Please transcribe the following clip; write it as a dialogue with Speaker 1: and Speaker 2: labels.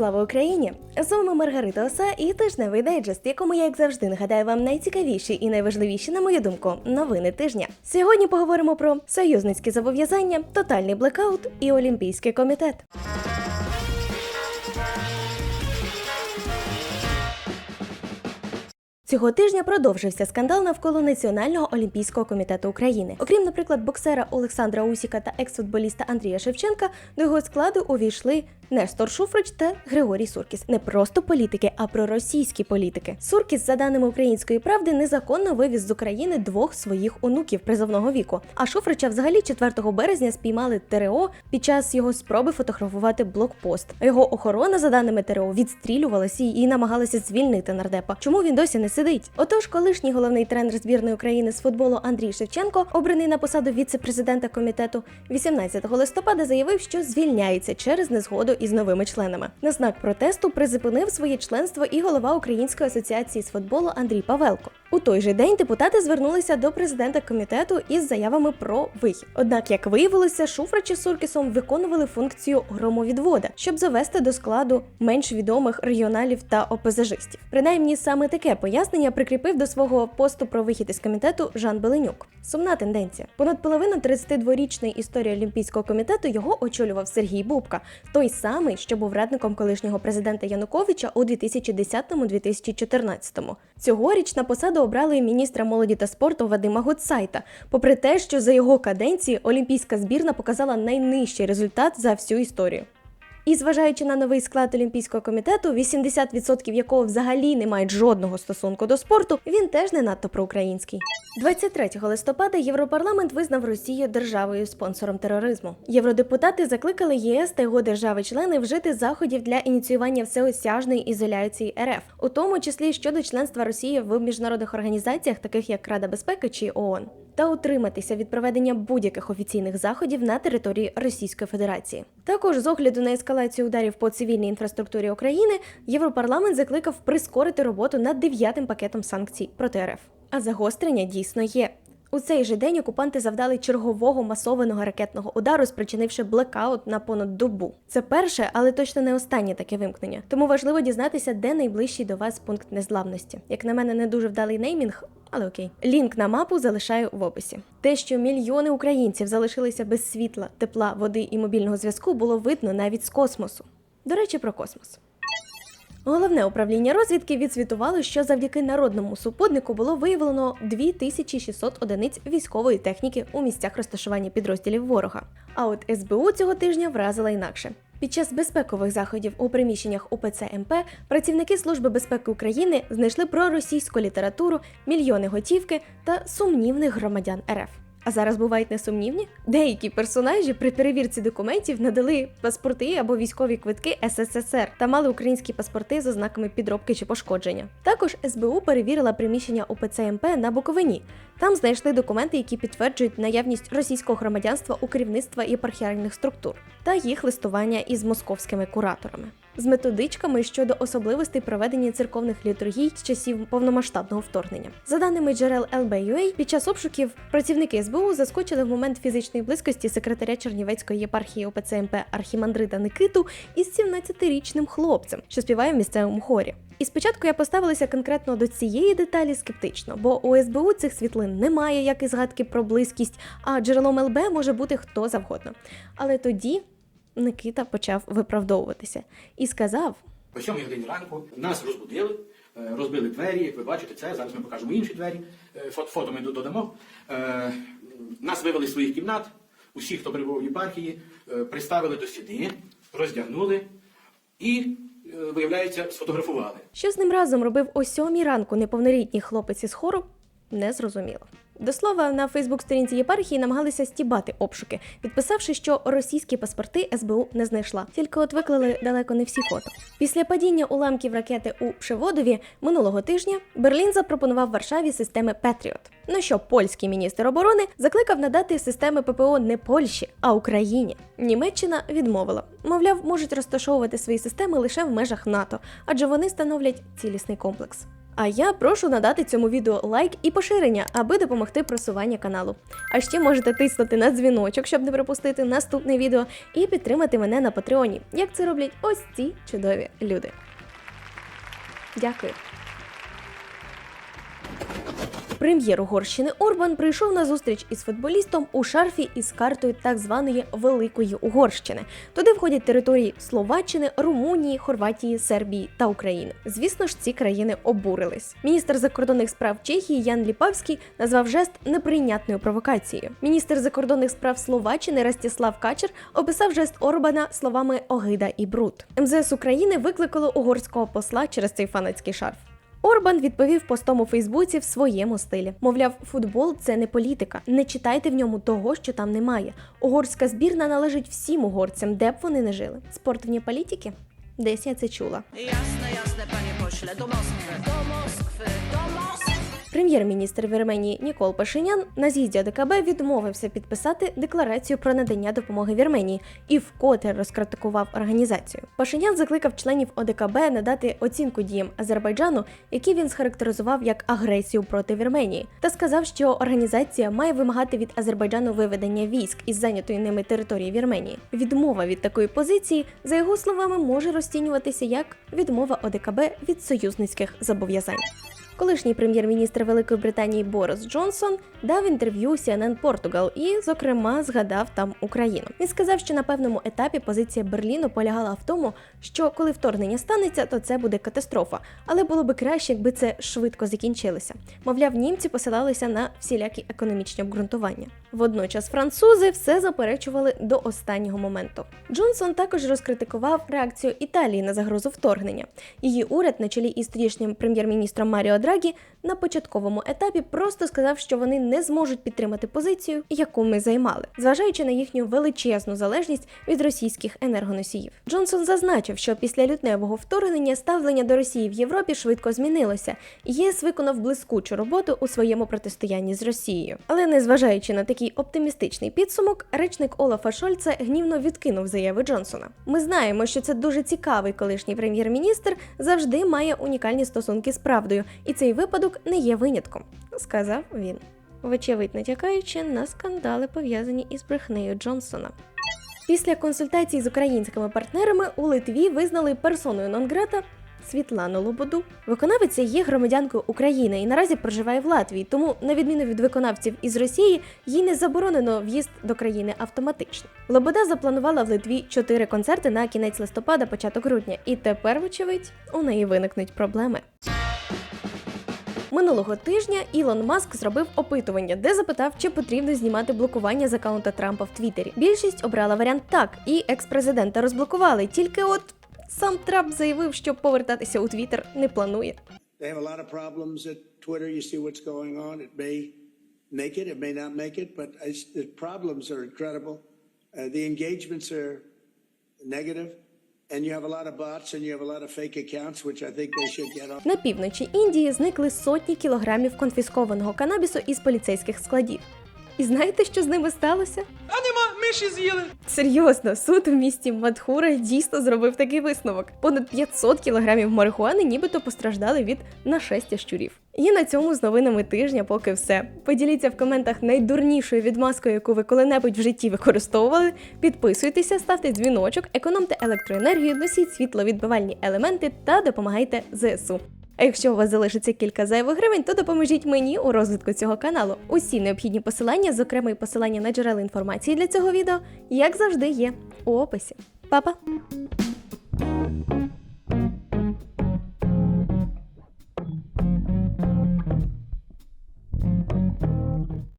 Speaker 1: Слава Україні! З вами Маргарита Оса і тижневий дайджест, якому я, як завжди, нагадаю вам найцікавіші і найважливіші, на мою думку, новини тижня. Сьогодні поговоримо про союзницькі зобов'язання, тотальний блекаут і Олімпійський комітет. Цього тижня продовжився скандал навколо Національного олімпійського комітету України. Окрім, наприклад, боксера Олександра Усіка та екс-футболіста Андрія Шевченка, до його складу увійшли Нестор Шуфрич та Григорій Суркіс. Не просто політики, а проросійські політики. Суркіс, за даними української правди, незаконно вивіз з України двох своїх онуків призовного віку. А Шуфрича взагалі 4 березня спіймали ТРО під час його спроби фотографувати блокпост. Його охорона, за даними ТРО, відстрілювалася і намагалася звільнити нардепа. Чому він досі не сидить? Отож, колишній головний тренер збірної України з футболу Андрій Шевченко, обраний на посаду віце-президента комітету, 18 листопада заявив, що звільняється через незгоду із новими членами. На знак протесту призупинив своє членство і голова Української асоціації з футболу Андрій Павелко. У той же день депутати звернулися до президента комітету із заявами про вихід. Однак, як виявилося, Шуфрач із Суркісом виконували функцію громовідвода, щоб завести до складу менш відомих регіоналів та опозажистів. Принаймні, саме таке пояснення прикріпив до свого посту про вихід із комітету Жан Беленюк. Сумна тенденція. Понад половину 32-річної історії Олімпійського комітету його очолював Сергій Бубка, той самий, що був радником колишнього президента Януковича у 2010-2014. Цьогоріч на посаду обрали міністра молоді та спорту Вадима Гуцайта, попри те, що за його каденції олімпійська збірна показала найнижчий результат за всю історію. І зважаючи на новий склад Олімпійського комітету, 80% якого взагалі не мають жодного стосунку до спорту, він теж не надто проукраїнський. 23 листопада Європарламент визнав Росію державою спонсором тероризму. Євродепутати закликали ЄС та його держави-члени вжити заходів для ініціювання всеосяжної ізоляції РФ, у тому числі щодо членства Росії в міжнародних організаціях, таких як Рада безпеки чи ООН, та утриматися від проведення будь-яких офіційних заходів на території Російської Федерації. Також з огляду на ескалацію ударів по цивільній інфраструктурі України, Європарламент закликав прискорити роботу над дев'ятим пакетом санкцій проти РФ. А загострення дійсно є. У цей же день окупанти завдали чергового масованого ракетного удару, спричинивши блекаут на понад добу. Це перше, але точно не останнє таке вимкнення. Тому важливо дізнатися, де найближчий до вас пункт незламності. Як на мене, не дуже вдалий неймінг. Але окей, лінк на мапу залишаю в описі. Те, що мільйони українців залишилися без світла, тепла, води і мобільного зв'язку, було видно навіть з космосу. До речі, про космос. Головне управління розвідки відсвітувало, що завдяки народному супутнику було виявлено 2600 одиниць військової техніки у місцях розташування підрозділів ворога. А от СБУ цього тижня вразила інакше. Під час безпекових заходів у приміщеннях УПЦ МП працівники Служби безпеки України знайшли проросійську літературу, мільйони готівки та сумнівних громадян РФ. А зараз бувають несумнівні? Деякі персонажі при перевірці документів надали паспорти або військові квитки СССР та мали українські паспорти з ознаками підробки чи пошкодження. Також СБУ перевірила приміщення УПЦ МП на Буковині. Там знайшли документи, які підтверджують наявність російського громадянства у керівництва єпархіальних структур та їх листування із московськими кураторами. З методичками щодо особливостей проведення церковних літургій з часів повномасштабного вторгнення. За даними джерел LBUA, під час обшуків працівники СБУ заскочили в момент фізичної близькості секретаря Чернівецької єпархії ОПЦ МП Архімандрита Никиту із 17-річним хлопцем, що співає в місцевому хорі. І спочатку я поставилася конкретно до цієї деталі скептично, бо у СБУ цих світлин немає, як і згадки про близькість, а джерелом ЛБ може бути хто завгодно. Але тоді Никита почав виправдовуватися і сказав:
Speaker 2: О 7 годині ранку нас розбудили, е, розбили двері, як ви бачите, це зараз ми покажемо інші двері. Е, фото, ми додамо. Е, Нас вивели з своїх кімнат, усі, хто перебував в єпархії, приставили до стіни, роздягнули і, виявляється, сфотографували.
Speaker 1: Що з ним разом робив о сьомій ранку неповнолітній хлопець із хору, не зрозуміло. До слова, на Фейсбук-сторінці єпархії намагалися стібати обшуки, підписавши, що російські паспорти СБУ не знайшла, тільки от виклали далеко не всі фото. Після падіння уламків ракети у Пшеводові минулого тижня Берлін запропонував Варшаві системи Петріот. На що польський міністр оборони закликав надати системи ППО не Польщі, а Україні. Німеччина відмовила, мовляв, можуть розташовувати свої системи лише в межах НАТО, адже вони становлять цілісний комплекс. А я прошу надати цьому відео лайк і поширення, аби допомогти просуванню каналу. А ще можете тиснути на дзвіночок, щоб не пропустити наступне відео, і підтримати мене на Патреоні, як це роблять ось ці чудові люди. Дякую. Прем'єр Угорщини Орбан прийшов на зустріч із футболістом у шарфі із картою так званої Великої Угорщини. Туди входять території Словаччини, Румунії, Хорватії, Сербії та України. Звісно ж, ці країни обурились. Міністр закордонних справ Чехії Ян Ліпавський назвав жест неприйнятною провокацією. Міністр закордонних справ Словаччини Растіслав Качер описав жест Орбана словами огида і бруд. МЗС України викликало угорського посла через цей фанатський шарф. Орбан відповів постом у Фейсбуці в своєму стилі. Мовляв, футбол це не політика. Не читайте в ньому того, що там немає. Угорська збірна належить всім угорцям, де б вони не жили. Спорт вні політики? Десь я це чула.
Speaker 3: Ясне, ясне пані пошле до Москви, до Москви, до Moskwy.
Speaker 1: Прем'єр-міністр Вірменії Нікол Пашинян на з'їзді ОДКБ відмовився підписати декларацію про надання допомоги Вірменії і вкотре розкритикував організацію. Пашинян закликав членів ОДКБ надати оцінку діям Азербайджану, які він схарактеризував як агресію проти Вірменії, та сказав, що організація має вимагати від Азербайджану виведення військ із зайнятої ними території Вірменії. Відмова від такої позиції, за його словами, може розцінюватися як відмова ОДКБ від союзницьких зобов'язань. Колишній прем'єр-міністр Великої Британії Борис Джонсон дав інтерв'ю CNN Portugal і, зокрема, згадав там Україну. Він сказав, що на певному етапі позиція Берліну полягала в тому, що коли вторгнення станеться, то це буде катастрофа, але було би краще, якби це швидко закінчилося. Мовляв, німці посилалися на всілякі економічні обґрунтування. Водночас французи все заперечували до останнього моменту. Джонсон також розкритикував реакцію Італії на загрозу вторгнення. Її уряд на чолі із тодішнім прем'єр-міністром Маріо Драгі на початковому етапі просто сказав, що вони не зможуть підтримати позицію, яку ми займали, зважаючи на їхню величезну залежність від російських енергоносіїв. Джонсон зазначив, що після лютневого вторгнення ставлення до Росії в Європі швидко змінилося, ЄС виконав блискучу роботу у своєму протистоянні з Росією. Але незважаючи на такий оптимістичний підсумок, речник Олафа Шольца гнівно відкинув заяви Джонсона. Ми знаємо, що це дуже цікавий колишній прем'єр-міністр завжди має унікальні стосунки з правдою, і цей випадок не є винятком, сказав він. Вочевидь натякаючи на скандали, пов'язані із брехнею Джонсона. Після консультацій з українськими партнерами у Литві визнали персоною нон-грата Світлану Лободу. Виконавиця є громадянкою України і наразі проживає в Латвії, тому, на відміну від виконавців із Росії, їй не заборонено в'їзд до країни автоматично. Лобода запланувала в Литві чотири концерти на кінець листопада, початок грудня, і тепер, вочевидь, у неї виникнуть проблеми. Минулого тижня Ілон Маск зробив опитування, де запитав, чи потрібно знімати блокування з аккаунта Трампа в Твіттері. Більшість обрала варіант так, і екс-президента розблокували. Тільки от сам Трамп заявив, що повертатися у Твіттер не планує.
Speaker 4: Make it, it may not make it, but the problems are incredible. Uh, the engagements are negative.
Speaker 1: На півночі Індії зникли сотні кілограмів конфіскованого канабісу із поліцейських складів. І знаєте, що з ними сталося?
Speaker 5: А миші з'їли.
Speaker 1: Серйозно, суд в місті Мадхура дійсно зробив такий висновок. Понад 500 кілограмів марихуани нібито постраждали від нашестя щурів. І на цьому з новинами тижня поки все. Поділіться в коментах найдурнішою відмазкою, яку ви коли-небудь в житті використовували. Підписуйтеся, ставте дзвіночок, економте електроенергію, носіть світловідбивальні елементи та допомагайте ЗСУ. А якщо у вас залишиться кілька зайвих гривень, то допоможіть мені у розвитку цього каналу. Усі необхідні посилання, зокрема і посилання на джерела інформації для цього відео, як завжди, є у описі. Па-па!